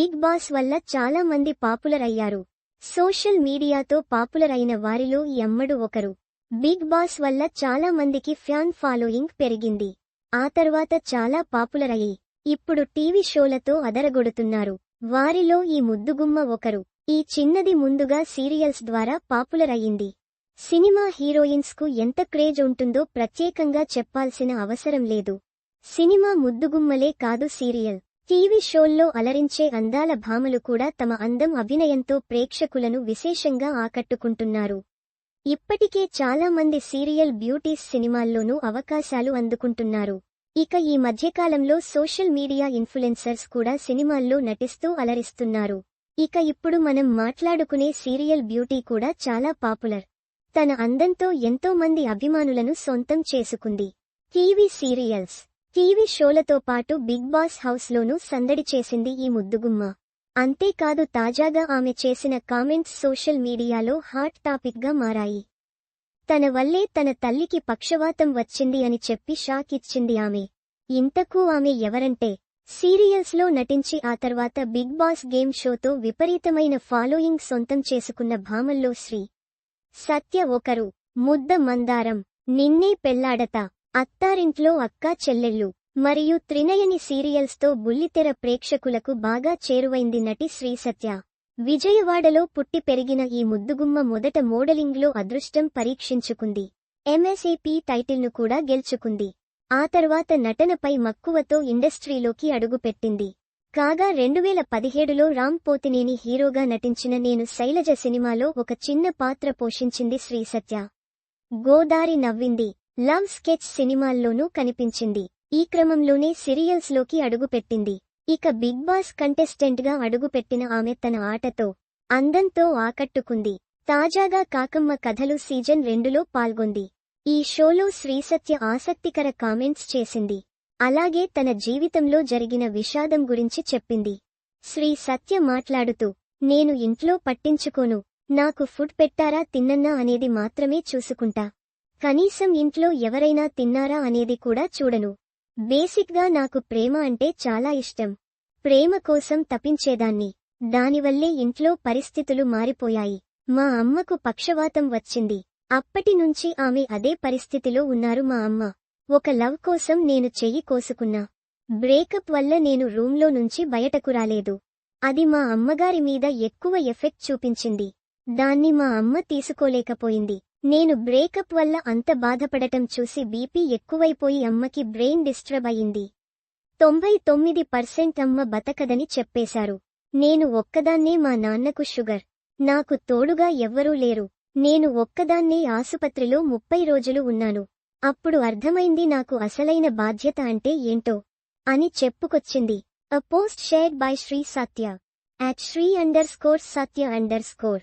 Big boss వల్ల చాలా మంది పాపులర్ అయ్యారు సోషల్ మీడియాతో పాపులర్ అయిన వారిలో ఈ అమ్మడు ఒకరు. బిగ్ బాస్ వల్ల చాలా మందికి ఫ్యాన్ ఫాలోయింగ్ పెరిగింది. ఆ తర్వాత చాలా పాపులర్ అయ్యి ఇప్పుడు టీవీ షోలతో అదరగొడుతున్నారు. వారిలో ఈ ముద్దుగుమ్మ ఒకరు. ఈ చిన్నది ముందుగా సీరియల్స్ ద్వారా పాపులర్ అయింది సినిమా హీరోయిన్స్కు ఎంత క్రేజ్ ఉంటుందో ప్రత్యేకంగా చెప్పాల్సిన అవసరం లేదు. సినిమా ముద్దుగుమ్మలే కాదు సీరియల్. టీవీ షోల్లో అలరించే అందాల భామలు కూడా తమ అందం అభినయంతో ప్రేక్షకులను విశేషంగా ఆకట్టుకుంటున్నారు. ఇప్పటికే చాలా మంది సీరియల్ బ్యూటీస్ సినిమాల్లోనూ అవకాశాలు అందుకుంటున్నారు. ఇక ఈ మధ్యకాలంలో సోషల్ మీడియా ఇన్ఫ్లుయెన్సర్స్ కూడా సినిమాల్లో నటిస్తూ అలరిస్తున్నారు. ఇక ఇప్పుడు మనం మాట్లాడుకునే సీరియల్ బ్యూటీ కూడా చాలా పాపులర్. తన అందంతో ఎంతో మంది అభిమానులను సొంతం చేసుకుంది. TV serials. టీవీ షోలతో పాటు బిగ్ బాస్ హౌస్లోనూ సందడి చేసింది ఈ ముద్దుగుమ్మ. అంతేకాదు తాజాగా ఆమె చేసిన కామెంట్స్ సోషల్ మీడియాలో హాట్ టాపిక్గా మారాయి. తన వల్లే తన తల్లికి పక్షవాతం వచ్చింది అని చెప్పి షాక్ ఇచ్చింది ఆమె. ఇంతకూ ఆమె ఎవరంటే సీరియల్స్లో నటించి ఆ తర్వాత బిగ్ బాస్ గేమ్ షోతో విపరీతమైన ఫాలోయింగ్ సొంతం చేసుకున్న భామల్లో శ్రీ. సత్య ఒకరు ముద్ద మందారం నిన్నే పెళ్ళాడతా అత్తారింట్లో అక్కా చెల్లెళ్ళు మరియు త్రినయని సీరియల్స్తో బుల్లితెర ప్రేక్షకులకు బాగా చేరువైంది నటి శ్రీసత్య విజయవాడలో పుట్టి పెరిగిన ఈ ముద్దుగుమ్మ మొదట మోడలింగ్లో అదృష్టం పరీక్షించుకుంది. ఎంఎస్ఏపీ టైటిల్ను కూడా గెలుచుకుంది. ఆ తర్వాత నటనపై మక్కువతో ఇండస్ట్రీలోకి అడుగుపెట్టింది. కాగా రెండువేల పదిహేడులో రామ్ పోతినేని హీరోగా నటించిన నేను శైలజ సినిమాలో ఒక చిన్న పాత్ర పోషించింది శ్రీసత్య గోదారి నవ్వింది. లవ్ స్కెచ్ సినిమాల్లోనూ కనిపించింది. ఈ క్రమంలోనే సీరియల్స్లోకి అడుగుపెట్టింది. ఇక బిగ్ బాస్ కంటెస్టెంట్గా అడుగుపెట్టిన ఆమె తన ఆటతో అందంతో ఆకట్టుకుంది. తాజాగా కాకమ్మ కథలు సీజన్ రెండులో పాల్గొంది. ఈ షోలో శ్రీసత్య ఆసక్తికర కామెంట్స్ చేసింది. అలాగే తన జీవితంలో జరిగిన విషాదం గురించి చెప్పింది. శ్రీ సత్య మాట్లాడుతూ నేను ఇంట్లో పట్టించుకోను. నాకు ఫుడ్ పెట్టారా తిన్నన్నా అనేది మాత్రమే చూసుకుంటా. కనీసం ఇంట్లో ఎవరైనా తిన్నారా అనేది కూడా చూడను. బేసిక్గా నాకు ప్రేమ అంటే చాలా ఇష్టం. ప్రేమ కోసం తపించేదాన్ని. దానివల్లే ఇంట్లో పరిస్థితులు మారిపోయాయి. మా అమ్మకు పక్షవాతం వచ్చింది. అప్పటి నుంచి ఆమె అదే పరిస్థితిలో ఉన్నారు మా అమ్మ. ఒక లవ్ కోసం నేను చెయ్యి కోసుకున్నా. బ్రేకప్ వల్ల నేను రూంలో నుంచి బయటకు రాలేదు. అది మా అమ్మగారి మీద ఎక్కువ ఎఫెక్ట్ చూపించింది. దాన్ని మా అమ్మ తీసుకోలేకపోయింది. నేను బ్రేకప్ వల్ల అంత బాధపడటం చూసి బీపీ ఎక్కువైపోయి అమ్మకి బ్రెయిన్ డిస్టర్బ్ అయింది తొంభై తొమ్మిది పర్సెంట్ అమ్మ బతకదని చెప్పేశారు. నేను ఒక్కదాన్నే మా నాన్నకు షుగర్. నాకు తోడుగా ఎవ్వరూ లేరు. నేను ఒక్కదాన్నే ఆసుపత్రిలో ముప్పై రోజులు ఉన్నాను. అప్పుడు అర్థమైంది నాకు అసలైన బాధ్యత అంటే ఏంటో అని చెప్పుకొచ్చింది. A post shared by Sri Satya at Sri underscore Satya underscore